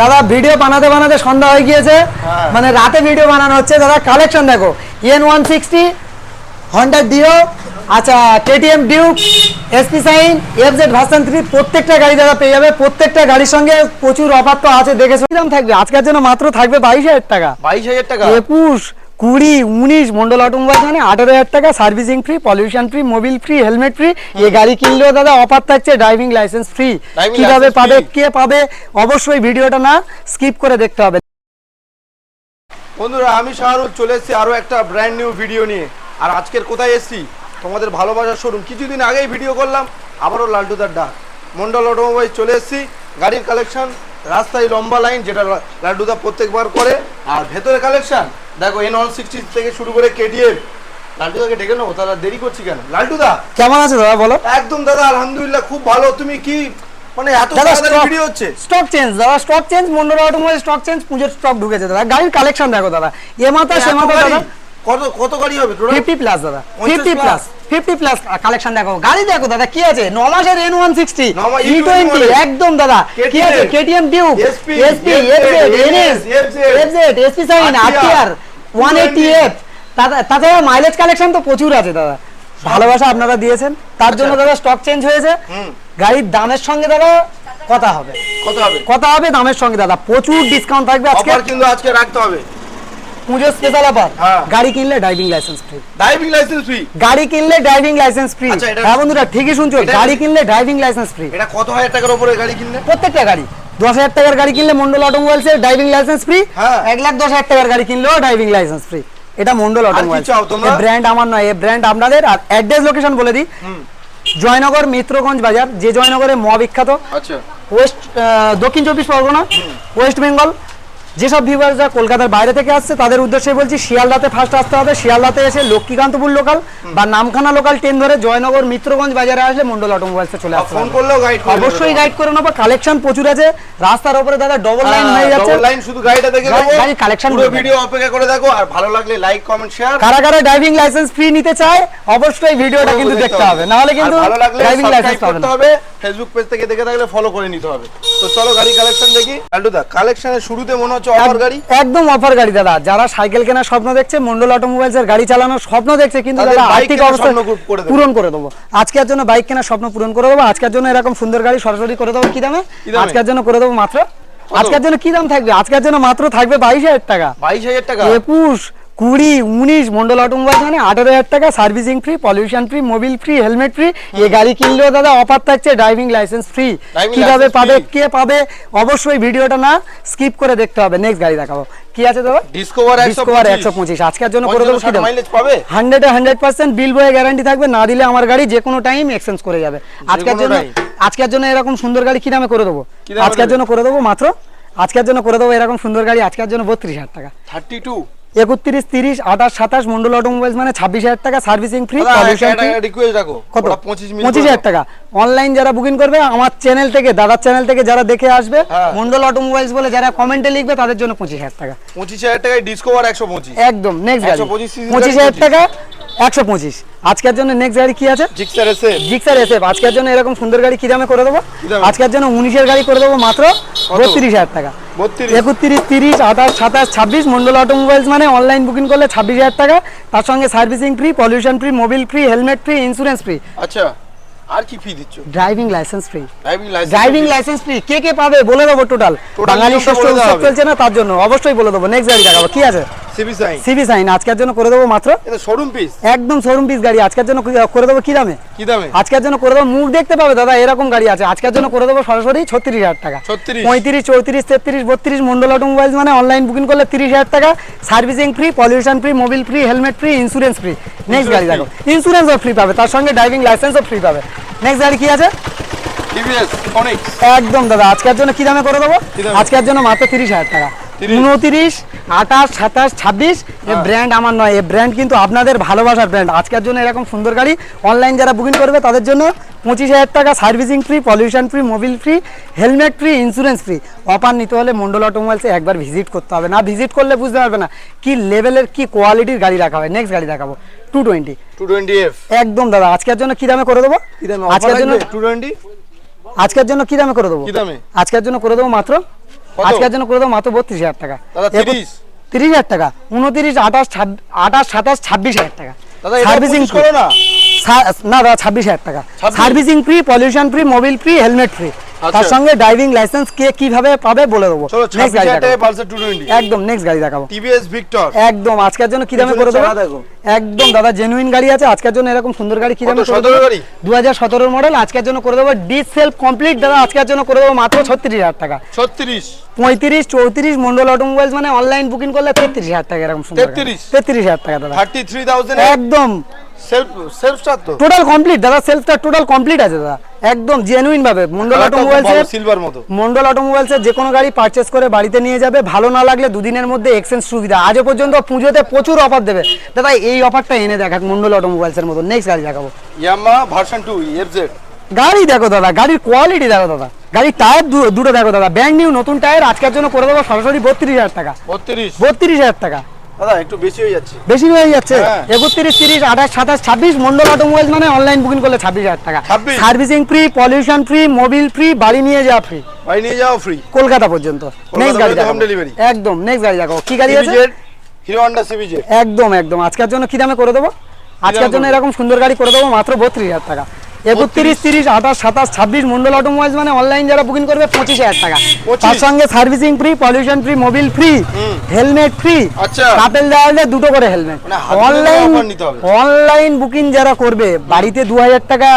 দাদা ভিডিও বানাতে বানাতে সন্ধ্যা হয়ে গিয়েছে। হ্যাঁ। মানে রাতে ভিডিও বানানো হচ্ছে। দাদা কালেকশন দেখো। N one sixty Honda Dio আচ্ছা KTM Duke SP Shine F FZ version three প্রত্যেকটা গাড়ি দাদা পেয়ে যাবে। প্রত্যেকটা গাড়ির সঙ্গে প্রচুর অফার তো আছে দেখে দাম থাকবে? আজকের জন্য মাত্র থাকবে বাইশ হাজার টাকা। বাইশ হাজার টাকা? একুশ। কুড়ি উনিশ মন্ডল অটোমোবাইল মানে আঠারো হাজার টাকা servicing free pollution free mobil free helmet free এই গাড়ি কিনলেও দাদা অফার থাকছে ড্রাইভিং লাইসেন্স ফ্রি। কীভাবে পাবে কে পাবে অবশ্যই ভিডিওটা না স্কিপ করে দেখতে হবে। বন্ধুরা আমি শাহরুখ চলে এসেছি আরও একটা ব্র্যান্ড নিউ ভিডিও নিয়ে। আর আজকের কোথায় এসেছি? তোমাদের ভালোবাসার শোরুম। কিছুদিন আগেই ভিডিও করলাম আবারও লালটুদার ডাক। মন্ডল অটোমোবাইল চলে এসেছি গাড়ির কালেকশন রাস্তায় লম্বা লাইন যেটা লা- লালটুদা প্রত্যেকবার করে আর ভেতরে কালেকশন দেখো এন ওয়ান সিক্সটি থেকে শুরু করে লালটুদাকে ডেকে নেব তাহলে দেরি করছি কেন? লালটুদা! কেমন আছে দাদা বলো? একদম দাদা আলহামদুলিল্লাহ খুব ভালো। তুমি কি মানে এত তাড়াতাড়ি ভিডিও হচ্ছে? স্টক চেঞ্জ দাদা stock change Mondal automobile stock change পুজোর স্টক ঢুকেছে দাদা। গাড়ির কালেকশন দেখো দাদা। এ মাথা সে মাথা দাদা। কত কত গাড়ি হবে টোটাল ফিফটি প্লাস দাদা। 50 প্লাস ফিফটি প্লাস কালেকশন দেখো। গাড়ি দেখো দাদা কি আছে? ন মাসের এন ওয়ান সিক্সটি ন মাস ই E20 একদম দাদা। কি আছে? KTM, KTM Duke SP, FZ, NS FZ, FZ RTR, RTR one eighty F তাছাড়া মাইলেজ কালেকশন তো প্রচুর আছে দাদা। ভালোবাসা আপনারা দিয়েছেন। তার জন্য আচ্ছা। দাদা স্টক চেঞ্জ হয়েছে। গাড়ির দামের সঙ্গে দাদা কথা হবে। কথা হবে। কথা হবে দামের সঙ্গে দাদা। প্রচুর ডিসকাউন্ট থাকবে আজকে। কিন্তু আজকে রাখতে হবে। পুজো স্পেশাল অফার। গাড়ি কিনলে driving licence free driving licence free গাড়ি কিনলে ড্রাইভিং লাইসেন্স ফ্রি হ্যাঁ বন্ধুরা ঠিকই শুনছো। গাড়ি কিনলে ড্রাইভিং লাইসেন্স ফ্রি এটা কত হাজার টাকার উপরে গাড়ি কিনলে? প্রত্যেকটা গাড়ি। দশ হাজার টাকার গাড়ি কিনলে মন্ডল অটোমোবাইলস এর ড্রাইভিং লাইসেন্স ফ্রি। এক লাখ দশ হাজার টাকার গাড়ি কিনলেও ড্রাইভিং লাইসেন্স ফ্রি এটা মন্ডল অটোমোবাইলস? ব্র্যান্ড আমার নয় এই ব্র্যান্ড আপনাদের। আর অ্যাড্রেস লোকেশন বলে দিই। জয়নগর মিত্রগঞ্জ বাজার। যে জয়নগরে ম বিখ্যাত আচ্ছা। ওয়েস্ট দক্ষিণ চব্বিশ পরগনা ওয়েস্ট বেঙ্গল যেসব ভিউয়ার্সরা কলকাতার বাইরে থেকে আসছে তাদের উদ্দেশ্যে বলছি শিয়ালদাতে ফার্স্ট আসতে হবে। শিয়ালদাতে এসে লক্ষ্মীকান্তপুর লোকাল বা নামখানা লোকাল ট্রেন ধরে জয়নগর মিত্রগঞ্জ বাজারে আসলে মন্ডল অটোমোবাইলসে চলে আসতে ফোন হবে। করলেও গাইড অবশ্যই গাইড করে নেব। কালেকশন প্রচুর আছে। রাস্তার উপরে দাদা ডবল লাইন হয়ে যাচ্ছে। ডবল লাইন শুধু গাড়িটা দেখে গাড়ি- দেবো। গাড়ির collection পুরো ভিডিও অপেক্ষা করে দেখো। আর ভালো লাগলে লাইক কমেন্ট শেয়ার কারা কারা ড্রাইভিং লাইসেন্স ফ্রি নিতে চায় অবশ্যই ভিডিওটা কিন্তু দেখতে হবে। না হলে কিন্তু ভালো লাগলে ড্রাইভিং লাইসেন্স সাবস্ক্রাইব পাবে করতে না হবে। ফেসবুক পেজ থেকে দেখে থাকলে ফলো করে নিতে হবে। তো চলো গাড়ি কালেকশন দেখি। আলটুদা কালেকশনের শুরুতে মনে হচ্ছে অফার গাড়ি? একদম অফার গাড়ি দাদা। যারা সাইকেল কেনার স্বপ্ন দেখছে মন্ডল অটোমোবাইলস এর গাড়ি চালানোর স্বপ্ন দেখছে কিন্তু দাদা আর্থিক অবস্থা। পূরণ করে দেবো। আজকের জন্য বাইক কেনার স্বপ্ন পূরণ করে দেবো। আজকের জন্য এরকম সুন্দর গাড়ি সরাসরি করে দেবো। কি দামে? কি দামে? আজকের জন্য করে দেবো মাত্র। আজকের জন্য কি দাম থাকবে? আজকের জন্য মাত্র থাকবে বাইশ হাজার টাকা। বাইশ হাজার টাকা? একুশ। কুড়ি উনিশ মন্ডল অটোমোবাইল মানে আঠারো হাজার টাকা servicing free pollution free mobil free helmet free এই গাড়ি কিনলেও দাদা অফার থাকছে ড্রাইভিং লাইসেন্স ফ্রি। কীভাবে পাবে কে পাবে অবশ্যই ভিডিওটা না স্কিপ করে দেখতে হবে। নেক্সট গাড়ি দেখাবো। কি আছে দাদা? ডিসকভার ডিসকভার একশো পঁচিশ। আজকের জন্য করে দেবো। পাবে? হান্ড্রেড হান্ড্রেড পার্সেন্ট বিল বয়ে গ্যারান্টি থাকবে না দিলে আমার গাড়ি যে কোনো টাইম এক্সচেঞ্জ করে যাবে। আজকের জন্য আজকের জন্য এরকম সুন্দর গাড়ি কি নামে করে দেবো? আজকের জন্য করে দেবো মাত্র? আজকের জন্য করে দেবো এরকম সুন্দর গাড়ি আজকের জন্য বত্রিশ হাজার টাকা। থার্টি টু একত্রিশ তিরিশ আঠাশ সাতাশ মন্ডল অটোমোবাইলস মানে ছাব্বিশ হাজার টাকা সার্ভিসিং ফ্রি। কত? ওরা 25 মিনিট পঁচিশ হাজার টাকা। অনলাইন যারা বুকিং করবে আমার চ্যানেল থেকে দাদার চ্যানেল থেকে যারা দেখে আসবে হ্যাঁ। মন্ডল অটোমোবাইলস বলে যারা কমেন্টে লিখবে তাদের জন্য পঁচিশ হাজার টাকা। পঁচিশ হাজার টাকায় ডিসকভার একশো পঁচিশ। একদম নেক্সট গাড়ি। পঁচিশ হাজার টাকা একশো পঁচিশ। আজকের জন্য নেক্সট গাড়ি কি আছে? জিক্সার এসে জিক্সার এসএফ আজকের জন্য এরকম সুন্দর গাড়ি কি দামে করে দেবো? আজকের জন্য উনিশের গাড়ি করে দেবো মাত্র বত্রিশ হাজার টাকা। একত্রিশ তিরিশ আঠাশ সাতাশ ছাব্বিশ মন্ডল অটোমোবাইলস মানে অনলাইন বুকিং করলে ছাব্বিশ হাজার টাকা। তার সঙ্গে servicing free pollution free mobil free helmet free insurance free আচ্ছা। আর কি ফি দিচ্ছ? Driving licence free driving licence driving licence free কে কে পাবে? বলে দেবো টোটাল বাঙালি উৎসব চলছে না তার জন্য। অবশ্যই বলে দেবো। নেক্সট গাড়ি দেখাবো। কি আছে? সিবি সাইন সিবি সাইন আজকের জন্য করে দেবো মাত্র? এটা শোরুম পিস একদম শোরুম পিস গাড়ি। আজকের জন্য করে দেবো কি দামে? কি দামে? আজকের জন্য করে দেবো। মুখ দেখতে পাবে দাদা এরকম গাড়ি আছে। আজকের জন্য করে দেবো সরাসরি ছত্রিশ হাজার টাকা। 36 পঁয়ত্রিশ চৌত্রিশ তেত্রিশ বত্রিশ মন্ডল অটোমোবাইলস মানে অনলাইন বুকিং করলে তিরিশ হাজার টাকা। Servicing free pollution free mobil free helmet free insurance free next গাড়ি দেখো ইন্স্যুরেন্সও ফ্রি পাবে। তার সঙ্গে ড্রাইভিং লাইসেন্সও ফ্রি পাবে। নেক্সট গাড়ি কি আছে? একদম দাদা আজকের জন্য কি দামে করে দেবো? আজকের জন্য মাত্র তিরিশ হাজার টাকা। 30 উনত্রিশ আঠাশ সাতাশ ছাব্বিশ এ। ব্র্যান্ড আমার নয় এ ব্র্যান্ড কিন্তু আপনাদের ভালোবাসার ব্র্যান্ড আজকের জন্য এরকম সুন্দর গাড়ি অনলাইন যারা বুকিং করবে তাদের জন্য পঁচিশ হাজার টাকা servicing free pollution free mobil free helmet free insurance free offer নিতে হলে মন্ডল অটোমোবাইলসে একবার ভিজিট করতে হবে। না ভিজিট করলে বুঝতে পারবে না কি লেভেলের কি কোয়ালিটির গাড়ি রাখা হয়। নেক্সট গাড়ি দেখাবো। Two twenty two twenty F একদম দাদা আজকের জন্য কি দামে করে দেবো? আজকের জন্য টু টোয়েন্টি আজকের জন্য কি দামে করে দেবো? আজকের জন্য করে দেবো মাত্র আজকের জন্য করে দেবো মাত্র বত্রিশ হাজার টাকা। দাদা, এরপর- 30? তিরিশ হাজার টাকা। উনত্রিশ আঠাশ আঠাশ সাতাশ ছাব্বিশ হাজার টাকা। সার্ভিসিং করো না। না দাদা ছাব্বিশ হাজার টাকা। Servicing free pollution free mobil free helmet free তার আচ্ছা। সঙ্গে ড্রাইভিং লাইসেন্স কে কীভাবে পাবে বলে দেবো। একদম নেক্সট গাড়ি দেখাবো। টিভিএস ভিক্টর একদম আজকের জন্য কি দামে করে দেবো? একদম দাদা জেনুইন গাড়ি আছে। আজকের জন্য এরকম সুন্দর গাড়ি কি দামে করে 17 গাড়ি? দু হাজার সতেরোর মডেল আজকের জন্য করে দেবো। ডি সেলফ কমপ্লিট দাদা আজকের জন্য করে দেবো মাত্র ছত্রিশ হাজার টাকা। ছত্রিশ। পঁয়ত্রিশ চৌত্রিশ মন্ডল অটোমোবাইলস মানে অনলাইন বুকিং করলে তেত্রিশ হাজার টাকা এরকম সুন্দর 33? তেত্রিশ। হাজার টাকা দাদা। থার্টি থ্রি থাউজেন্ড একদম। সেলফ সেলফ তো। টোটাল কমপ্লিট দাদা সেলফটা টোটাল কমপ্লিট আছে দাদা। একদম জেনুইন ভাবে মন্ডল অটোমোবাইলস এর সিলভার মতো। মন্ডল অটোমোবাইলস এর যে কোনো গাড়ি করে বাড়িতে নিয়ে যাবে ভালো না লাগলে দুদিনের মধ্যে এক্সচেঞ্জ সুবিধা। আজও পর্যন্ত পুজোতে প্রচুর অফার দেবে। দাদা এই অফারটা এনে দেখাক মন্ডল অটোমোবাইলস এর মতো। নেক্সট গাড়ি দেখাবো। ইয়ামা ভার্সন টু এফজেড গাড়ি দেখো দাদা গাড়ির কোয়ালিটি দেখো দাদা। গাড়ির টায়ার দুটো দেখো দাদা। ব্র্যান্ড নিউ নতুন টায়ার আজকের জন্য করে দেবো সরাসরি বত্রিশ হাজার টাকা। বত্রিশ। বত্রিশ হাজার টাকা। দাদা একটু বেশি হয়ে যাচ্ছে। বেশি যাচ্ছে। একত্রিশ তিরিশ আঠাশ সাতাশ ছাব্বিশ মন্ডল অটোমোবাইল মানে অনলাইন বুকিং করলে ছাব্বিশ হাজার টাকা। Servicing free pollution free mobil free বাড়ি নিয়ে যাওয়া ফ্রি নিয়ে যাও ফ্রি কলকাতা পর্যন্ত। নেক্সট গাড়ি। একদম নেক্সট গাড়ি দেখো কি গাড়ি আছে? হিরো হন্ডা একদম একদম। আজকের জন্য কি দামে করে দেবো? আজকের জন্য এরকম সুন্দর গাড়ি করে দেবো মাত্র বত্রিশ হাজার টাকা। একত্রিশ তিরিশ আঠাশ সাতাশ ছাব্বিশ মন্ডল অটোমোবাইলস মানে অনলাইন যারা বুকিং করবে পঁচিশ হাজার টাকা। তার সঙ্গে servicing free pollution free mobil free helmet free আচ্ছা। কাপেল দেওয়া হলে দুটো করে হেলমেট অনলাইন। অনলাইন বুকিং যারা করবে বাড়িতে দু হাজার টাকা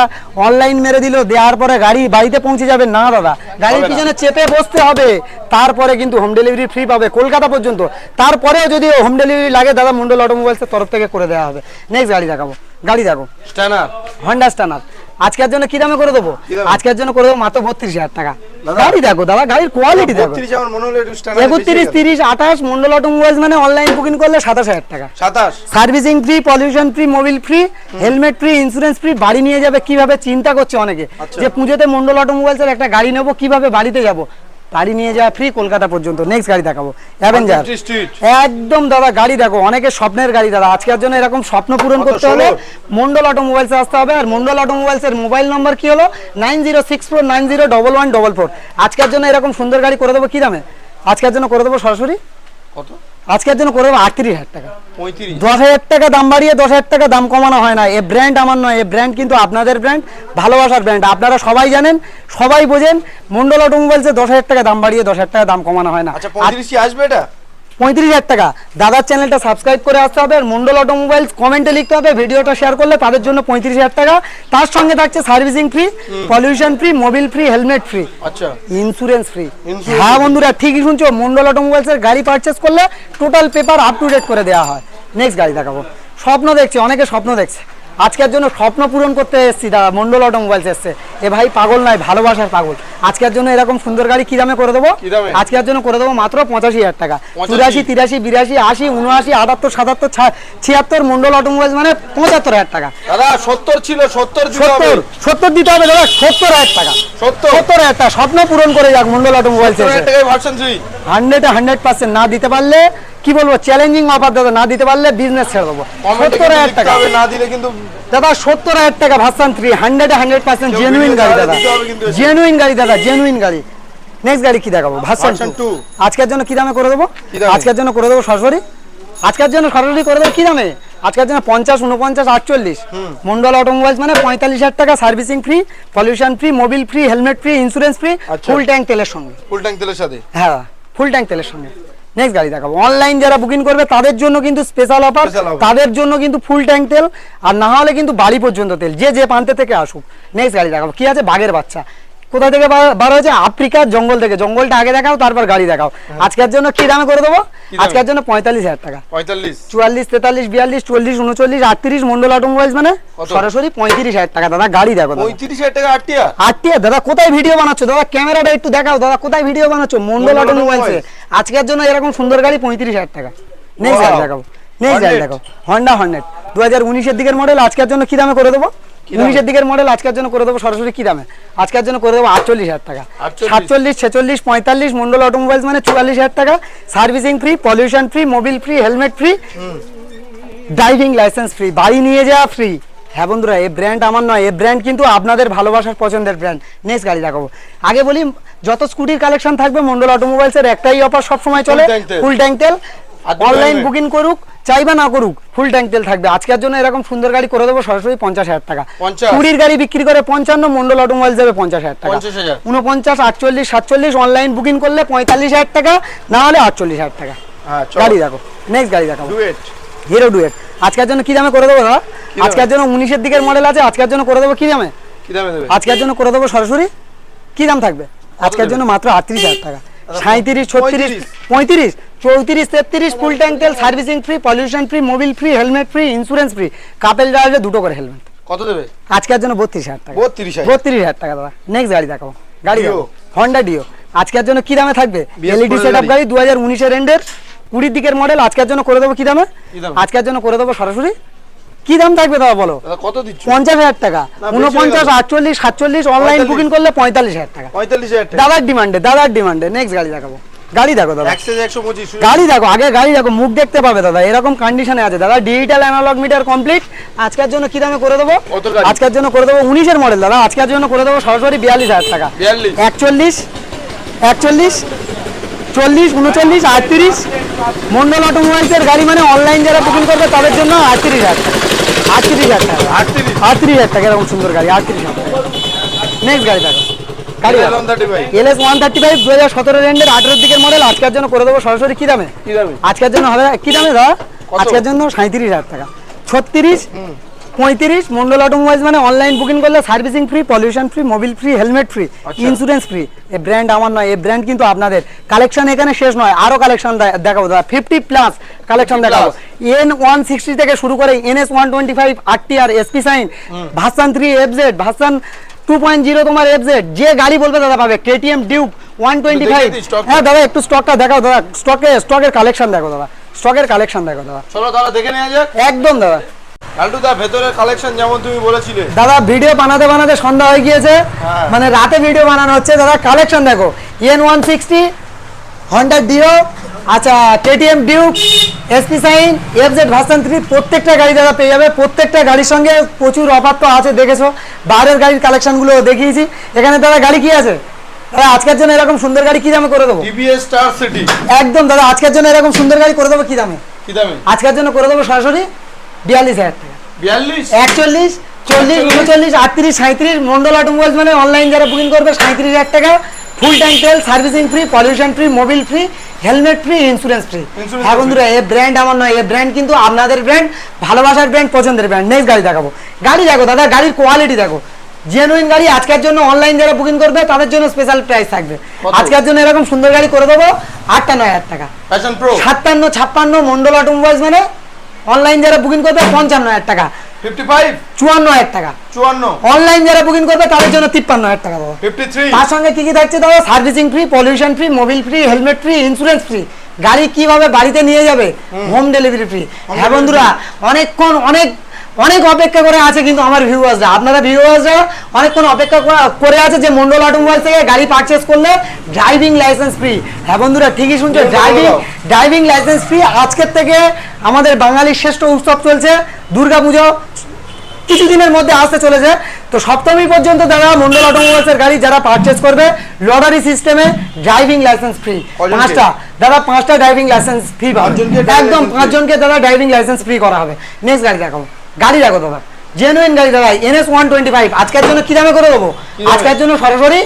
অনলাইন মেরে দিল দেওয়ার পরে গাড়ি বাড়িতে পৌঁছে যাবে। না দাদা গাড়ির। পিছনে চেপে বসতে হবে। তারপরে কিন্তু হোম ডেলিভারি ফ্রি পাবে কলকাতা পর্যন্ত। তারপরেও যদি হোম ডেলিভারি লাগে দাদা মন্ডল অটোমোবাইলসের তরফ থেকে করে দেওয়া হবে। নেক্সট গাড়ি দেখাবো। গাড়ি দেখো স্ট্যানার হন্ডা স্টানার আজকের জন্য কি দামে করে দেবো? আজকের জন্য করে দেবো মাত্র বত্রিশ হাজার টাকা। গাড়ি দেখো দাদা গাড়ির কোয়ালিটি দেখো। একত্রিশ তিরিশ আঠাশ মন্ডল অটোমোবাইলস মানে অনলাইন বুকিং করলে সাতাশ হাজার টাকা। সাতাশ। Servicing free pollution free mobil free helmet free insurance free বাড়ি নিয়ে যাবে কীভাবে চিন্তা করছে অনেকে? আচ্ছা। যে পুজোতে মন্ডল অটোমোবাইলসের একটা গাড়ি নেব কীভাবে বাড়িতে যাব? বাড়ি নিয়ে যাওয়া ফ্রি কলকাতা পর্যন্ত। নেক্সট গাড়ি দেখাবো। অ্যাভেঞ্জার একদম দাদা গাড়ি দেখো অনেকে স্বপ্নের গাড়ি দাদা। আজকের জন্য এরকম স্বপ্ন পূরণ করতে হলে মন্ডল মন্ডল অটোমোবাইলসে আসতে হবে। আর মন্ডল অটোমোবাইলসের মোবাইল নম্বর কি হলো? Nine zero six four nine zero double one double four আজকের জন্য এরকম সুন্দর গাড়ি করে দেবো কি দামে? আজকের জন্য করে দেবো সরাসরি। কত? আজকের জন্য করে দেবো আটত্রিশ হাজার টাকা। দশ হাজার টাকা দাম বাড়িয়ে দশ হাজার টাকা দাম কমানো হয় না। এ ব্র্যান্ড আমার নয় এ ব্র্যান্ড কিন্তু আপনাদের ব্র্যান্ড ভালোবাসার ব্র্যান্ড আপনারা সবাই জানেন সবাই বোঝেন মন্ডল অটোমোবাইলসে দশ হাজার টাকা দাম বাড়িয়ে দশ হাজার টাকা দাম কমানো হয় না। আচ্ছা আসবে এটা? পঁয়ত্রিশ হাজার টাকা। দাদার চ্যানেলটা সাবস্ক্রাইব করে আসতে হবে আর মন্ডল অটোমোবাইলস কমেন্টে লিখতে হবে ভিডিওটা শেয়ার করলে তাদের জন্য পঁয়ত্রিশ হাজার টাকা। তার সঙ্গে থাকছে servicing free pollution free mobil free helmet free আচ্ছা। ইন্স্যুরেন্স ফ্রি হ্যাঁ বন্ধুরা ঠিকই শুনছো মন্ডল অটোমোবাইলসের গাড়ি পারচেস করলে total paper up to date করে দেওয়া হয়। নেক্সট গাড়ি দেখাবো। স্বপ্ন দেখছে অনেকে স্বপ্ন দেখছে। আজকের জন্য স্বপ্ন পূরণ করতে এসেছি দাদা। মন্ডল অটোমোবাইলস এসছে। এ ভাই পাগল নয় ভালোবাসার পাগল। আজকের জন্য এরকম সুন্দর গাড়ি কি দামে করে দেবো? আজকের জন্য করে দেবো মাত্র পঁচাশি হাজার টাকা। চুরাশি তিরাশি বিরাশি আশি উনআশি আটাত্তর সাতাত্তর ছিয়াত্তর মন্ডল অটোমোবাইলস মানে পঁচাত্তর হাজার টাকা। দাদা সত্তর ছিল সত্তর সত্তর সত্তর দিতে হবে দাদা সত্তর হাজার টাকা। সত্তর। সত্তর হাজার টাকা। স্বপ্ন পূরণ করে যাক Mondal automobiles hundred hundred percent না দিতে পারলে কি বলব চ্যালেঞ্জিং অফার দাদা না দিতে পারলে বিজনেস ছেড়ে দেবো। সত্তর হাজার টাকা। না দিলে কিন্তু দাদা সত্তর হাজার টাকা version three hundred hundred percent genuine গাড়ি দাদা। জেনুইন গাড়ি দাদা জেনুইন গাড়ি। নেক্সট গাড়ি কি দেখাবো? Version টু আজকের জন্য কি দামে করে দেবো? আজকের জন্য করে দেবো সরাসরি? আজকের জন্য সরাসরি করে দেবো কি দামে? আজকের জন্য পঞ্চাশ উনপঞ্চাশ আটচল্লিশ। মন্ডল অটোমোবাইলস মানে পঁয়তাল্লিশ হাজার টাকা servicing free pollution free mobil free helmet free insurance free. Full tank তেলের সঙ্গে। ফুল ট্যাঙ্ক তেলের সাথে? হ্যাঁ ফুল ট্যাঙ্ক তেলের সঙ্গে। নেক্সট গাড়ি দেখাবো। অনলাইন যারা বুকিং করবে তাদের জন্য কিন্তু স্পেশাল অফার তাদের জন্য কিন্তু ফুল ট্যাঙ্ক তেল আর না হলে কিন্তু বাড়ি পর্যন্ত তেল যে যে প্রান্তে থেকে আসুক। নেক্সট গাড়ি দেখাবো। কি আছে? বাঘের বাচ্চা। কোথা থেকে বার- হয়েছে? আফ্রিকার জঙ্গল থেকে। জঙ্গলটা আগে দেখাও তারপর গাড়ি দেখাও। আজকের জন্য কি দামে করে দেবো? হ্যাঁ। আজকের জন্য পঁয়তাল্লিশ হাজার টাকা। পঁয়তাল্লিশ। চুয়াল্লিশ তেতাল্লিশ বিয়াল্লিশ চল্লিশ উনচল্লিশ আটত্রিশ মন্ডল অটোমোবাইলস মানে? সরাসরি পঁয়ত্রিশ হাজার টাকা। দাদা গাড়ি দেখো। পঁয়ত্রিশ হাজার টাকা আটটিয়া? আটটিয়া? দাদা কোথায় ভিডিও বানাচ্ছো? দাদা ক্যামেরাটা একটু দেখাও। দাদা কোথায় ভিডিও বানাচ্ছো? মন্ডল অটোমোবাইলসে। আজকের জন্য এরকম সুন্দর গাড়ি পঁয়ত্রিশ হাজার টাকা। নেই. গাড়ি দেখাও নেক্সট গাড়ি দেখো হন্ডা হন্ড্রেড দু হাজার উনিশের দিকের মডেল আজকের জন্য কি দামে করে দেবো? উনিশের দিকের মডেল আজকের জন্য করে দেবো সরাসরি কি দামে? আজকের জন্য করে দেবো আটচল্লিশ হাজার টাকা। সাতচল্লিশ ছেচল্লিশ পঁয়তাল্লিশ মন্ডল অটোমোবাইলস মানে চুয়াল্লিশ হাজার টাকা। Servicing free pollution free mobil free helmet free driving licence free বাড়ি নিয়ে যাওয়া ফ্রি হ্যাঁ বন্ধুরা এই ব্র্যান্ড আমার নয় এই ব্র্যান্ড কিন্তু আপনাদের ভালোবাসার পছন্দের ব্র্যান্ড নেক্সট গাড়ি দেখাবো। আগে বলি যত স্কুটির কালেকশন থাকবে মন্ডল অটোমোবাইলসের একটাই অফার সবসময় চলে। ফুল ট্যাঙ্ক তেল। অনলাইন বুকিং করুক চাই বা না করুক ফুল ট্যাঙ্ক তেল থাকবে। আজকের জন্য এরকম সুন্দর গাড়ি করে দেবো সরাসরি পঞ্চাশ হাজার টাকা। 50? কুড়ির গাড়ি বিক্রি করে পঞ্চান্ন মন্ডল অটোমোবাইল যাবে পঞ্চাশ হাজার টাকা। উনপঞ্চাশ আটচল্লিশ সাতচল্লিশ অনলাইন বুকিং করলে পঁয়তাল্লিশ হাজার টাকা না হলে আটচল্লিশ হাজার টাকা। হ্যাঁ গাড়ি দেখো নেক্সট গাড়ি দেখো হিরো ডুয়েট আজকের জন্য কি দামে করে দেবো দাদা? আজকের জন্য উনিশের দিকের মডেল আছে আজকের জন্য করে দেবো কি দামে? কি দামে দেবে? আজকের জন্য করে দেবো সরাসরি। কি দাম থাকবে? আজকের জন্য মাত্র আটত্রিশ হাজার টাকা। সাঁত্রিশ ছত্রিশ 35 পঁয়ত্রিশ চৌত্রিশ তেত্রিশ ফুল ট্যাঙ্ক তেল servicing free pollution free mobil free helmet free insurance free couple ড্রাইভারে দুটো করে হেলমেট কত দেবে? আজকের জন্য বত্রিশ হাজার টাকা। 32,000 বত্রিশ হাজার টাকা দাদা। নেক্সট গাড়ি দেখাবো। গাড়ি। হন্ডা ডিও আজকের জন্য কি দামে থাকবে? এলইডি সেট আপ গাড়ি। গাড়ি দু হাজার উনিশের এন্ডের কুড়ির দিকের মডেল আজকের জন্য করে দেবো কি দামে? আজকের জন্য করে দেবো সরাসরি। কি দাম থাকবে দাদা বলো? কত দিচ্ছ? পঞ্চাশ হাজার টাকা। উনপঞ্চাশ আটচল্লিশ সাতচল্লিশ অনলাইন বুকিং করলে পঁয়তাল্লিশ হাজার টাকা। পঁয়তাল্লিশ হাজার দাদার ডিমান্ডে দাদার ডিমান্ডে নেক্সট গাড়ি দেখাবো। গাড়ি দেখো দাদা। গাড়ি দেখো আগে গাড়ি দেখো মুখ দেখতে পাবে দাদা। এরকম কন্ডিশনে আছে। দাদা ডিজিটাল অ্যানালগ মিটার কমপ্লিট আজকের জন্য কি দামে করে দেবো? আজকের জন্য করে দেবো উনিশের মডেল দাদা। আজকের জন্য করে দেবো সরাসরি বিয়াল্লিশ হাজার টাকা। একচল্লিশ একচল্লিশ চল্লিশ উনচল্লিশ আটত্রিশ। মন্ডল অটোমোবাইলসের গাড়ি মানে অনলাইন যারা বুকিং করবে তাদের জন্য আটত্রিশ হাজার টাকা। আটত্রিশ হাজার টাকা। আটত্রিশ। হাজার টাকা এরকম সুন্দর গাড়ি আটত্রিশ হাজার টাকা। নেক্সট গাড়ি দেখো। গাড়ি LN thirty one thirty five দু হাজার সতেরো রেন্ডের আঠেরোর দিকের মডেল আজকের জন্য করে দেবো সরাসরি কী দামে? আজকের জন্য হবে কী দামে দাদা? আজকের জন্য সাঁত্রিশ হাজার টাকা। ছত্রিশ পঁয়ত্রিশ মন্ডল অটোমোবাইলস মানে অনলাইন বুকিং করলে servicing free pollution free mobil free helmet free. Insurance free এই ব্র্যান্ড আমার নয় এই ব্র্যান্ড কিন্তু আপনাদের। কালেকশন এখানে শেষ নয় আরও কালেকশন দেখাবো দাদা। ফিফটি প্লাস কালেকশন দেখাবো। এন ওয়ান সিক্সটি থেকে শুরু করে N S one twenty five RT R SP Shine version three F Z version two point zero তোমার এফ জেড যে গাড়ি বলবে দাদা পাবে KTM Duke one twenty five. হ্যাঁ দাদা একটু স্টকটা দেখাও দাদা। স্টকে স্টকের কালেকশন দেখো দাদা। স্টকের কালেকশন দেখো দাদা। চলো তাহলে দেখে নেওয়া যাক। একদম দাদা। লাল্টু ভেতরের কালেকশন যেমন তুমি বলেছিলে। দাদা ভিডিও বানাতে বানাতে সন্ধ্যা হয়ে গিয়েছে। মানে রাতে ভিডিও বানানো হচ্ছে। দাদা কালেকশন দেখো। N one sixty Honda Dio আচ্ছা KTM Duke SP Shine F Z version three প্রত্যেকটা গাড়ি দাদা পেয়ে যাবে। প্রত্যেকটা গাড়ির সঙ্গে প্রচুর অফার তো আছে দেখেছ? বাইরের গাড়ির কালেকশনগুলো দেখিয়েছি। এখানে দাদা গাড়ি কি আছে? দাদা আজকের জন্য এরকম সুন্দর গাড়ি কি দামে করে দেবো? টিভিএস স্টার সিটি একদম দাদা আজকের জন্য এরকম সুন্দর গাড়ি করে দেবো কি দামে? কি দামে? আজকের জন্য করে দেবো সরাসরি। বিয়াল্লিশ হাজার টাকা। বিয়াল্লিশ? একচল্লিশ চল্লিশ উনচল্লিশ আটত্রিশ সাঁত্রিশ মন্ডল অটোমোবাইলস মানে অনলাইন যারা বুকিং করবে সাঁত্রিশ হাজার টাকা। ফুল ট্যাঙ্ক তেল servicing free pollution free Mobil free helmet free insurance free হ্যাঁ বন্ধুরা এই ব্র্যান্ড আমার নয় এই ব্র্যান্ড কিন্তু আপনাদের ব্র্যান্ড ভালোবাসার ব্র্যান্ড পছন্দের ব্র্যান্ড নেক্সট গাড়ি দেখাবো। গাড়ি দেখো দাদা গাড়ির কোয়ালিটি দেখো। জেনুইন গাড়ি আজকের জন্য অনলাইন যারা বুকিং করবে তাদের জন্য স্পেশাল প্রাইস থাকবে। আজকের জন্য এরকম সুন্দর গাড়ি করে দেবো আটান্ন হাজার টাকা। সাতান্ন ছাপ্পান্ন মন্ডল অটোমোবাইলস মানে অনলাইন যারা বুকিং করবে পঞ্চান্ন হাজার টাকা। চুয়ান্ন হাজার টাকা। চুয়ান্ন? অনলাইন যারা বুকিং করবে তাদের জন্য তিপ্পান্ন হাজার টাকা তার সঙ্গে কি কি থাকছে দাদা servicing free pollution free Mobil free helmet free insurance free গাড়ি কীভাবে বাড়িতে নিয়ে যাবে? হোম। ডেলিভারি ফ্রি হ্যাঁ বন্ধুরা অনেকক্ষণ অনেক অনেক অপেক্ষা করে আছে কিন্তু আমার ভিউয়ার্সরা আপনারা ভিউয়ার্সরা অনেকক্ষণ অপেক্ষা করে আছে যে মন্ডল অটোমোবাইল থেকে গাড়ি পারচেস করলে ড্রাইভিং লাইসেন্স ফ্রি হ্যাঁ বন্ধুরা ঠিকই শুনছো ড্রাইভিং ড্রাইভিং লাইসেন্স ফ্রি আজকের থেকে আমাদের বাঙালির শ্রেষ্ঠ উৎসব চলছে দুর্গাপুজো। কিছুদিনের মধ্যে আসতে চলেছে। তো সপ্তমী পর্যন্ত দাদা মন্ডল অটোমোবাইলসের গাড়ি যারা পারচেস করবে লটারি সিস্টেমে ড্রাইভিং লাইসেন্স ফ্রি পাঁচটা। দাদা পাঁচটা ড্রাইভিং লাইসেন্স ফ্রি পাবে। একদম। পাঁচজনকে দাদা ড্রাইভিং লাইসেন্স ফ্রি করা হবে। নেক্সট গাড়ি দেখাবো। গাড়ি দেখো দাদা। জেনুইন গাড়ি দাদা এনএস ওয়ান টোয়েন্টি ফাইভ আজকের জন্য কি দামে করে দেবো? আজকের জন্য সরাসরি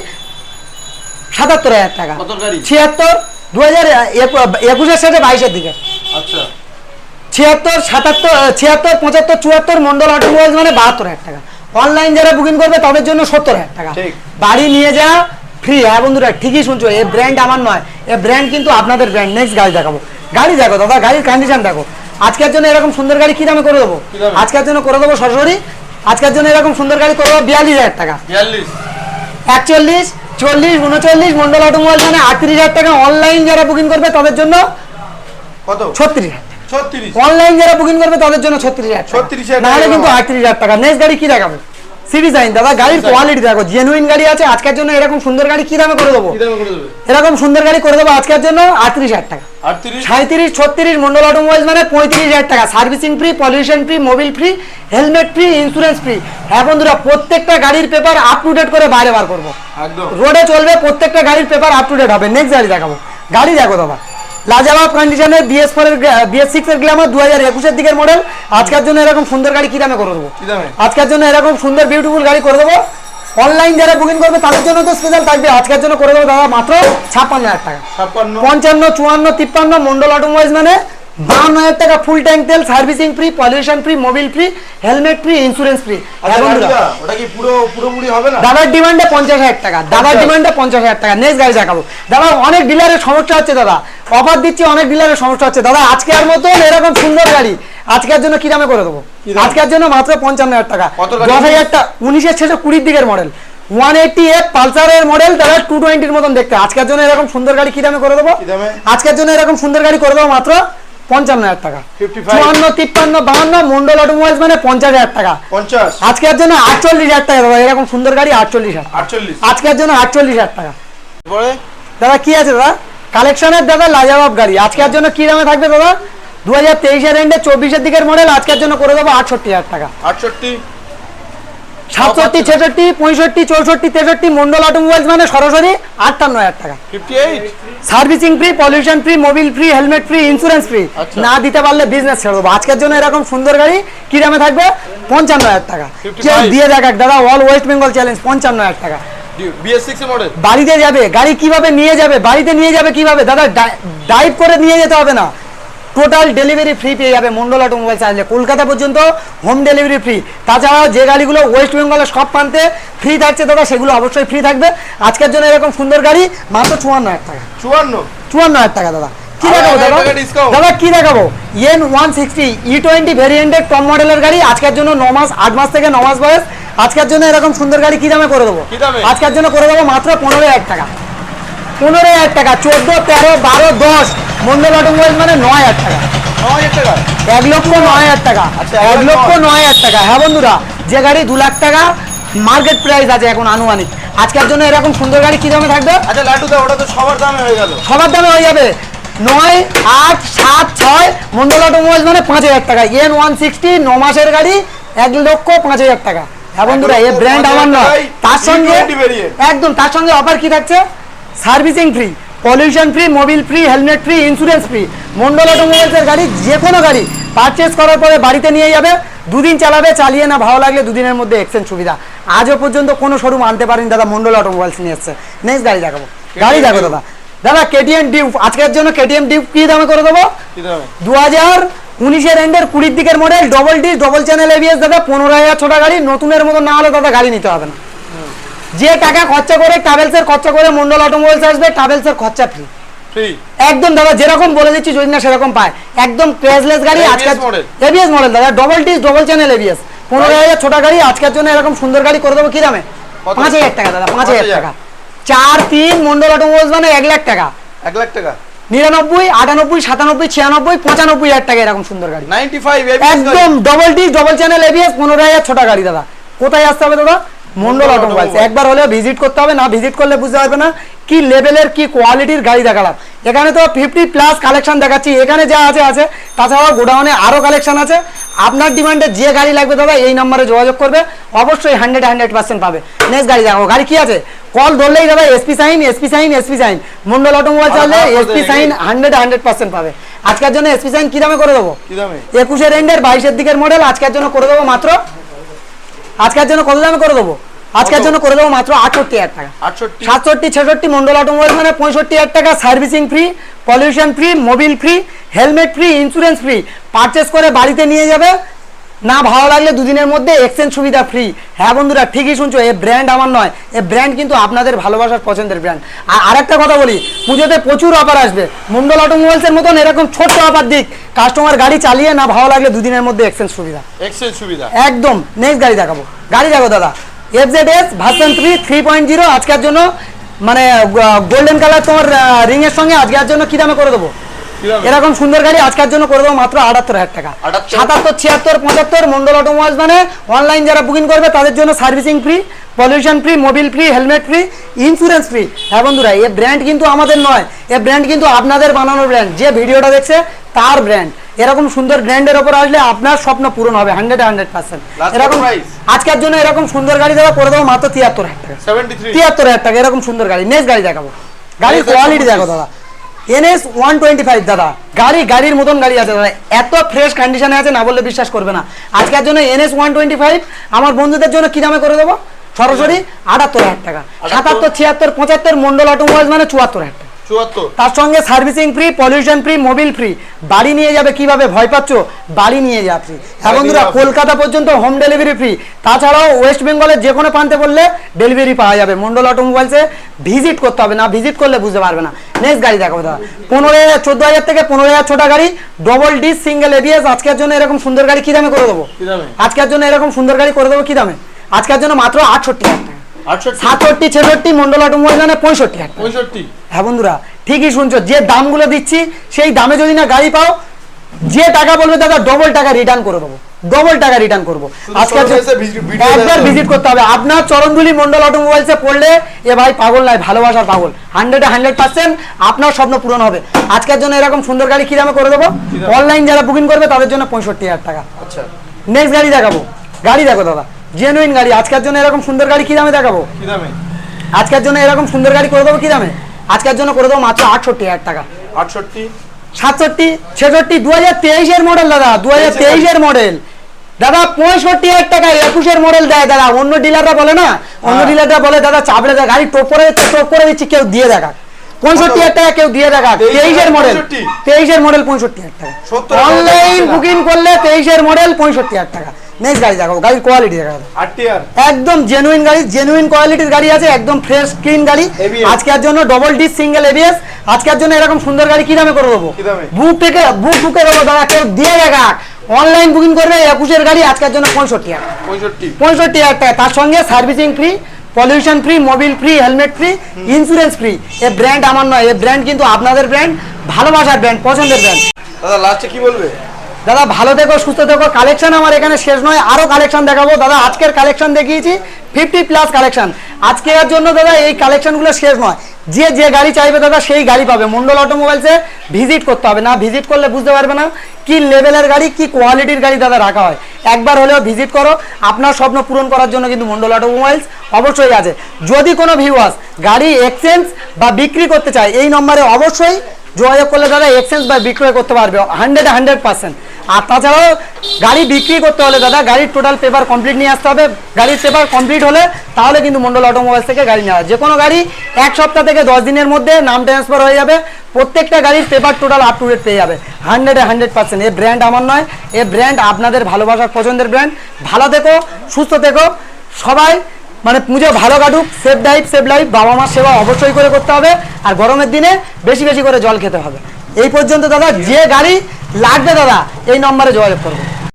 সাতাত্তর হাজার টাকা। ছিয়াত্তর দু হাজার একুশের সাথে বাইশের দিকে। আচ্ছা। ছিয়াত্তর সাতাত্তর ছিয়াত্তর পঁচাত্তর চুয়াত্তর মন্ডল অটোমোবাইলস মানে বাহাত্তর হাজার টাকা। অনলাইন যারা বুকিং করবে তাদের জন্য সত্তর হাজার টাকা। বাড়ি নিয়ে যাওয়া ফ্রি হ্যাঁ বন্ধুরা ঠিকই শুনছো এই ব্র্যান্ড আমার নয়। এই ব্র্যান্ড কিন্তু আপনাদের ব্র্যান্ড নেক্সট গাড়ি দেখাবো। গাড়ি দেখো দাদা গাড়ির কন্ডিশন দেখো। আজকের জন্য এরকম সুন্দর গাড়ি কি দামে করে দেবো? আজকের জন্য করে দেবো সরাসরি। আজকের জন্য এরকম সুন্দর গাড়ি করে দেবো বিয়াল্লিশ হাজার টাকা। একচল্লিশ চল্লিশ উনচল্লিশ মন্ডল অটোমোবাইল মানে আটত্রিশ হাজার টাকা। অনলাইন যারা বুকিং করবে তাদের জন্য কত? ছত্রিশ অনলাইন যারা বুকিং করবে তাদের জন্য ছত্রিশ হাজার 36,000 নাহলে কিন্তু আটত্রিশ হাজার টাকা। নেক্সট গাড়ি কি দেখাবো? সাইন দাদা গাড়ির কোয়ালিটি দেখো জেনুইন গাড়ি আছে আজকের জন্য এরকম সুন্দর গাড়ি কি দামে করে দেবো? এরকম সুন্দর গাড়ি করে দেবো আজকের জন্য আটত্রিশ হাজার টাকা। সাঁত্রিশ ছত্রিশ মন্ডল অটোমোবাইলস মানে পঁয়ত্রিশ হাজার টাকা। Servicing free pollution free Mobil free helmet free insurance free হ্যাঁ বন্ধুরা প্রত্যেকটা গাড়ির পেপার আপ টু ডেট করে বাইরে বার করব। রোডে চলবে প্রত্যেকটা গাড়ির পেপার আপ টু ডেট হবে। নেক্সট গাড়ি দেখাবো। গাড়ি দেখো দাদা। লাজাবাব কন্ডিশনে বিএস ফোর এর বিএস সিক্স এর গ্ল্যামার দু হাজার একুশের দিকের মডেল আজকের জন্য এরকম সুন্দর গাড়ি কি দামে করে দেবো? আজকের জন্য এরকম সুন্দর বিউটিফুল গাড়ি করে দেবো। অনলাইন যারা বুকিং করবে তাদের জন্য তো স্পেশাল থাকবে। আজকের জন্য করে দেবো দাদা মাত্র ছাপ্পান্ন হাজার টাকা। ছাপ্পান্ন। পঞ্চান্ন চুয়ান্ন তিপ্পান্ন মন্ডল অটোমোবাইলস মানে বাহান্ন হাজার টাকা ফুল ট্যাঙ্ক তেল servicing free pollution free Mobil free helmet free insurance free আচ্ছা ওটা কি পুরো পুরোপুরি হবে না? দাদার ডিমান্ডে পঞ্চাশ হাজার টাকা দাদার ডিমান্ডে পঞ্চাশ হাজার টাকা। নেক্সট গাড়ি দেখাবো। দাদা অনেক ডিলারের সমস্যা হচ্ছে দাদা। অফার দিচ্ছি অনেক ডিলারের সমস্যা হচ্ছে। দাদা আজকে আর মতন এরকম সুন্দর গাড়ি আজকের জন্য কি দামে করে দেবো? আজকের জন্য মাত্র পঞ্চান্ন হাজার টাকা? দশ হাজার টাকা উনিশের শেষে কুড়ির দিকের মডেল ওয়ান এইটটি এফ পালসারের মডেল দাদা টু টোয়েন্টির মতন দেখতে। আজকের জন্য এরকম সুন্দর গাড়ি কি দামে করে দেবো? আজকের জন্য এরকম সুন্দর গাড়ি করে দেবো মাত্র পঞ্চান্ন হাজার টাকা। চুয়ান্ন তিপ্পান্ন বাহান্ন মন্ডল অটোমোবাইলস মানে পঞ্চাশ হাজার টাকা। পঞ্চাশ। আজকের জন্য আটচল্লিশ হাজার টাকা দাদা এরকম সুন্দর গাড়ি আটচল্লিশ হাজার আটচল্লিশ। আজকের জন্য আটচল্লিশ হাজার টাকা। দাদা কি আছে দাদা? কালেকশনের দাদা লাজাবাব গাড়ি। আজকের জন্য কি দামে থাকবে দাদা? দু হাজার তেইশের এন্ডে চব্বিশের দিকের মডেল আজকের জন্য করে দেবো আটষট্টি হাজার টাকা। আটষট্টি। সাতষট্টি ছেষট্টি পঁয়ষট্টি চৌষট্টি তেষট্টি মন্ডল অটোমোবাইলস মানে সরাসরি আটান্ন হাজার টাকা। Servicing free pollution free Mobil free helmet free insurance free. না দিতে পারলে বিজনেস ছেড়ে দেবো। আজকের জন্য এরকম সুন্দর গাড়ি কি দামে থাকবে? পঞ্চান্ন হাজার টাকা। 55 কেউ দিয়ে দেখ এক দাদা অল ওয়েস্ট বেঙ্গল চ্যালেঞ্জ পঞ্চান্ন হাজার টাকা। বাড়িতে যাবে গাড়ি কীভাবে নিয়ে যাবে বাড়িতে নিয়ে যাবে কীভাবে? দাদা ড্রাইভ করে নিয়ে যেতে হবে না। টোটাল ডেলিভারি ফ্রি পেয়ে যাবে মন্ডল অটোমোবাইল চাইলে কলকাতা পর্যন্ত হোম ডেলিভারি ফ্রি তাছাড়াও যে গাড়িগুলো ওয়েস্ট বেঙ্গলের সব প্রান্তে ফ্রি থাকছে দাদা সেগুলো অবশ্যই ফ্রি থাকবে। আজকের জন্য এরকম সুন্দর গাড়ি মাত্র চুয়ান্ন হাজার টাকা। চুয়ান্ন? চুয়ান্ন হাজার টাকা দাদা। কি দেখাবো দাদা? দাদা কি দেখাবো? EN one sixty E twenty ভেরিয়েন্টের মডেলের গাড়ি। আজকের জন্য ন মাস আট মাস থেকে ন মাস বয়স। আজকের জন্য এরকম সুন্দর গাড়ি কি দামে করে দেবো? আজকের জন্য করে দেবো মাত্র পনেরো হাজার টাকা। পনেরো হাজার টাকা চোদ্দ তেরো বারো দশ। মন্ডল অটোমোবাইল মানে নয় হাজার টাকা। এক লক্ষ নয় হাজার টাকা। আচ্ছা, এক লক্ষ নয় হাজার টাকা। হ্যাঁ বন্ধুরা যে গাড়ি দু লাখ টাকা মার্কেট প্রাইস আছে এখন আনুমানিক। আজকের জন্য এরকম সুন্দর গাড়ি কি দামে থাকবে? আচ্ছা লাড্ডুদা ওটা তো সবার দামে হয়ে গেল। সবার দামে হয়ে যাবে। নয় আট সাত ছয় মন্ডল অটোমোবাইল মানে পাঁচ হাজার টাকা। এন ওয়ান সিক্সটি ন মাসের গাড়ি এক লক্ষ পাঁচ হাজার টাকা। হ্যাঁ বন্ধুরা এ ব্র্যান্ড আমার নয়। তার সঙ্গে একদম তার সঙ্গে অফার কি থাকছে? Servicing free pollution free Mobil free helmet free insurance free. Mondal অটোমোবাইলসের গাড়ি যে কোনো গাড়ি পারচেস করার পরে বাড়িতে নিয়ে যাবে। দুদিন চালাবে চালিয়ে না ভালো লাগলে দুদিনের মধ্যে এক্সচেঞ্জ সুবিধা। আজও পর্যন্ত কোনো শোরুম আনতে পারেনি দাদা মন্ডল অটোমোবাইলস নিয়ে এসছে। নেক্সট গাড়ি দেখাবো। গাড়ি দেখো দাদা। দাদা কেটিএম ডিউক আজকের জন্য কেটিএম ডিউক কি দামে করে দেবো? দু হাজার উনিশের এন্ডের কুড়ির দিকের model double D double channel ABS দাদা পনেরো হাজার ছোটা গাড়ি নতুনের মতো না হলে দাদা গাড়ি নিতে হবে না। যে টাকা খরচা করে ট্রাভেলসের খরচা করে মন্ডল অটোমোবাইলস আসবে ট্রাভেলসের খরচা ফ্রি একদম দাদা যেরকম বলে দিচ্ছি যদি না সেরকম পায়। একদম প্রেসলেস গাড়ি ABS আজকে model। এবিএস মডেল দাদা double D double channel ABS পনেরো হাজার ছোটা গাড়ি আজকের জন্য এরকম সুন্দর গাড়ি করে দেবো কি দামে? পাঁচ হাজার টাকা দাদা পাঁচ হাজার। টাকা। চার তিন মন্ডল অটোমোবাইলস মানে এক লাখ টাকা। এক লাখ টাকা। নিরানব্বই আটানব্বই সাতানব্বই ছিয়ানব্বই পঁচানব্বই হাজার টাকা এরকম সুন্দর গাড়ি। একদম double D double channel ABS পনেরো হাজার ছোটা গাড়ি দাদা। কোথায় আসতে হবে দাদা? মন্ডল অটোমোবাইলস। একবার হলেও ভিজিট করতে হবে না ভিজিট করলে বুঝতে পারবে না কি লেভেলের কি কোয়ালিটির গাড়ি দেখালাম। এখানে তো ফিফটি প্লাস কালেকশন দেখাচ্ছি এখানে যা আছে আছে। তাছাড়াও গোডাউনে আরও কালেকশন আছে। আপনার ডিমান্ডে যে গাড়ি লাগবে দাদা এই নম্বরে যোগাযোগ করবে। অবশ্যই হান্ড্রেড হান্ড্রেড পার্সেন্ট পাবে। নেক্সট গাড়ি দেখাবো। গাড়ি কি আছে? কল ধরলেই দাদা SP Shine SP Shine SP Shine Mondal automobile চাললে SP Shine hundred hundred percent পাবে। আজকের জন্য এসপি সাইন কি দামে করে দেবো? একুশের এন্ডের বাইশের দিকের মডেল আজকের জন্য করে দেবো মাত্র আজকের জন্য কত দামে করে দেবো? আজকের জন্য করে দেবো মাত্র আটষট্টি হাজার টাকা। সাতষট্টি ছেষট্টি মন্ডল অটোমোবাইল মানে পঁয়ষট্টি হাজার টাকা servicing free pollution free Mobil free helmet free insurance free purchase করে বাড়িতে নিয়ে যাবে না ভালো লাগলে দুদিনের মধ্যে এক্সচেঞ্জ সুবিধা ফ্রি হ্যাঁ বন্ধুরা ঠিকই শুনছো এ ব্র্যান্ড আমার নয়। এ ব্র্যান্ড কিন্তু আপনাদের ভালোবাসার পছন্দের ব্র্যান্ড আর আরেকটা কথা বলি পুজোতে প্রচুর অফার আসবে। মন্ডল অটোমোবাইলসের মতন এরকম ছোট্ট অফার দিক কাস্টমার গাড়ি চালিয়ে না ভালো লাগলে দুদিনের মধ্যে এক্সচেঞ্জ সুবিধা। এক্সচেঞ্জ সুবিধা। একদম নেক্সট গাড়ি দেখাবো। গাড়ি দেখো দাদা। F Z S version three three point zero আজকের জন্য মানে গোল্ডেন কালার তোমার রিং এর সঙ্গে আজকের জন্য কি দামে করে দেবো? এরকম সুন্দর গাড়ি আজকের জন্য করে দেবো মাত্র আটাত্তর হাজার টাকা। সাতাত্তর ছিয়াত্তর পঁচাত্তর মন্ডল অটোমোবাইলস মানে অনলাইন যারা বুকিং করবে তাদের জন্য servicing free pollution free Mobil free helmet free insurance free হ্যাঁ বন্ধুরা এ ব্র্যান্ড কিন্তু আমাদের নয় এ ব্র্যান্ড কিন্তু আপনাদের বানানোর ব্র্যান্ড যে ভিডিওটা দেখছে তার ব্র্যান্ড এরকম সুন্দর ব্র্যান্ডের ওপর আসলে আপনার স্বপ্ন পূরণ হবে হান্ড্রেড হান্ড্রেড পার্সেন্ট এরকম আজকের জন্য এরকম সুন্দর গাড়ি দেওয়া করে দেবো মাত্র তিয়াত্তর হাজার টাকা। তিয়াত্তর হাজার টাকা এরকম সুন্দর গাড়ি নেক্সট গাড়ি দেখাবো। গাড়ির কোয়ালিটি দেখো দাদা। এনএস ওয়ান টোয়েন্টি ফাইভ দাদা। গাড়ি গাড়ির মতন গাড়ি আছে দাদা। এত ফ্রেশ কন্ডিশনে আছে না বললে বিশ্বাস করবে না। আজকের জন্য এনএস ওয়ান টোয়েন্টি ফাইভ আমার বন্ধুদের জন্য কি দামে করে দেবো? সরাসরি আটাত্তর হাজার টাকা। সাতাত্তর ছিয়াত্তর পঁচাত্তর মন্ডল অটোমোবাইল মানে চুয়াত্তর হাজার টাকা। তার সঙ্গে servicing free pollution free Mobil free. বাড়ি নিয়ে যাবে কীভাবে ভয় পাচ্ছ? বাড়ি নিয়ে যাচ্ছি হ্যাঁ বন্ধুরা কলকাতা পর্যন্ত হোম ডেলিভারি ফ্রি তাছাড়াও ওয়েস্ট বেঙ্গলের যে কোনো প্রান্তে বললে ডেলিভারি পাওয়া যাবে। মন্ডল অটোমোবাইলসে ভিজিট করতে হবে না। ভিজিট করলে বুঝতে পারবে না। নেক্সট গাড়ি দেখো দাদা পনেরো হাজার চোদ্দ হাজার থেকে পনেরো হাজার ছোটা গাড়ি ডবল ডিস সিঙ্গেল এবিএস আজকের জন্য এরকম সুন্দর গাড়ি কি দামে করে দেবো? আজকের জন্য এরকম সুন্দর গাড়ি করে দেবো কি দামে? আজকের জন্য মাত্র আটষট্টি হাজার আটষট্টি সাতষট্টি ছেষট্টি মন্ডল অটোমোবাইল মানে পঁয়ষট্টি। টাকা। পঁয়ষট্টি। হ্যাঁ বন্ধুরা ঠিকই শুনছো যে দামগুলো দিচ্ছি সেই দামে যদি না গাড়ি পাও যে টাকা বলবে দাদা ডবল টাকা রিটার্ন করে দেবো। ডবল টাকা রিটার্ন করব। আজকে একবার ভিজিট করতে হবে। আপনার চরণধুলি মন্ডল অটোমোবাইলসে পড়লে এ ভাই পাগল নাই ভালোবাসার পাগল। হান্ড্রেড হান্ড্রেড পার্সেন্ট আপনার স্বপ্ন পূরণ হবে। আজকের জন্য এরকম সুন্দর গাড়ি কি দামে করে দেবো? অনলাইন যারা বুকিং করবে তাদের জন্য পঁয়ষট্টি হাজার টাকা। আচ্ছা। নেক্সট গাড়ি দেখাবো। গাড়ি দেখো দাদা। জেনুইন গাড়ি আজকের জন্য এরকম সুন্দর গাড়ি কি দামে দেখাবো? কি দামে? আজকের জন্য এরকম সুন্দর গাড়ি করে দেবো কি দামে? আজকের জন্য করে দেবো মাত্র আটষট্টি হাজার টাকা। আটষট্টি? সাতষট্টি ছেষট্টি দু হাজার তেইশের মডেল দাদা দু হাজার তেইশের মডেল দাদা পঁয়ষট্টি হাজার টাকা একুশের মডেল দেয় দাদা। অন্য ডিলাররা বলে না? অন্য হ্যাঁ। ডিলাররা বলে দাদা চাপড়ে দেয়। গাড়ি টোপ করে টোপ করে দিচ্ছি কেউ দিয়ে দেখা পঁয়ষট্টি হাজার টাকা কেউ দিয়ে দেখা তেইশের তেইশের মডেল তেইশের মডেল পঁয়ষট্টি হাজার টাকা। অনলাইন বুকিং করলে তেইশের মডেল পঁয়ষট্টি হাজার টাকা। নেক্সট গাড়ি দেখাবো গাড়ির কোয়ালিটি দেখা যাবে আটটি আর একদম জেনুইন গাড়ি জেনুইন কোয়ালিটির গাড়ি আছে একদম ফ্রেশ ক্লিন গাড়ি। আজকের জন্য ডবল ডিস সিঙ্গেল এবিএস আজকের জন্য এরকম সুন্দর গাড়ি কি দামে করে দেবো? বুক থেকে বুক বুকে দেবো দাদা কেউ দিয়ে দেখা অনলাইন বুকিং করবে একুশের গাড়ি আজকের জন্য পঁয়ষট্টি হাজার। পঁয়ষট্টি। হাজার টাকা। তার সঙ্গে servicing free pollution free Mobil free helmet free insurance free এ ব্র্যান্ড আমার নয় এ ব্র্যান্ড কিন্তু আপনাদের ব্র্যান্ড ভালোবাসার ব্র্যান্ড পছন্দের ব্র্যান্ড দাদা লাস্টে কি বলবে? দাদা, ভালো থেকো, সুস্থ থেকো। কালেকশন আমার এখানে শেষ নয়, আরও কালেকশন দেখাবো। দাদা, আজকের কালেকশন দেখিয়েছি ফিফটি প্লাস কালেকশন আজকের জন্য দাদা, এই কালেকশনগুলো শেষ নয়। যে যে গাড়ি চাইবে দাদা, সেই গাড়ি পাবে। মন্ডল অটোমোবাইলসে ভিজিট করতে হবে। না ভিজিট করলে বুঝতে পারবে না কি লেভেলের গাড়ি, কি কোয়ালিটির গাড়ি দাদা রাখা হয়। একবার হলেও ভিজিট করো। আপনার স্বপ্ন পূরণ করার জন্য কিন্তু মন্ডল অটোমোবাইলস অবশ্যই আছে। যদি কোনো ভিউয়ার্স গাড়ি এক্সচেঞ্জ বা বিক্রি করতে চায়, এই নম্বরে অবশ্যই যোগাযোগ করলে দাদা এক্সচেঞ্জ বা বিক্রয় করতে পারবে। হান্ড্রেড হান্ড্রেড পার্সেন্ট আর তাছাড়াও গাড়ি বিক্রি করতে হলে দাদা, গাড়ির টোটাল পেপার কমপ্লিট নিয়ে আসতে হবে। গাড়ির পেপার কমপ্লিট হলে তাহলে কিন্তু মন্ডল অটোমোবাইলস থেকে গাড়ি নেওয়া। যে কোনো গাড়ি এক সপ্তাহ থেকে দশ দিনের মধ্যে নাম ট্রান্সফার হয়ে যাবে। প্রত্যেকটা গাড়ির paper total up to date পেয়ে যাবে। হান্ড্রেড হান্ড্রেড পার্সেন্ট এ ব্র্যান্ড আমার নয়, এ ব্র্যান্ড আপনাদের ভালোবাসার পছন্দের ব্র্যান্ড ভালো থেকো, সুস্থ থেকো। সবাই মানে পুজো ভালো কাটুক সেফ লাইফ সেফ লাইফ বাবা মার সেবা অবশ্যই করে করতে হবে। আর গরমের দিনে বেশি বেশি করে জল খেতে হবে। এই পর্যন্ত দাদা যে গাড়ি লাগবে দাদা এই নম্বরে যোগাযোগ করব।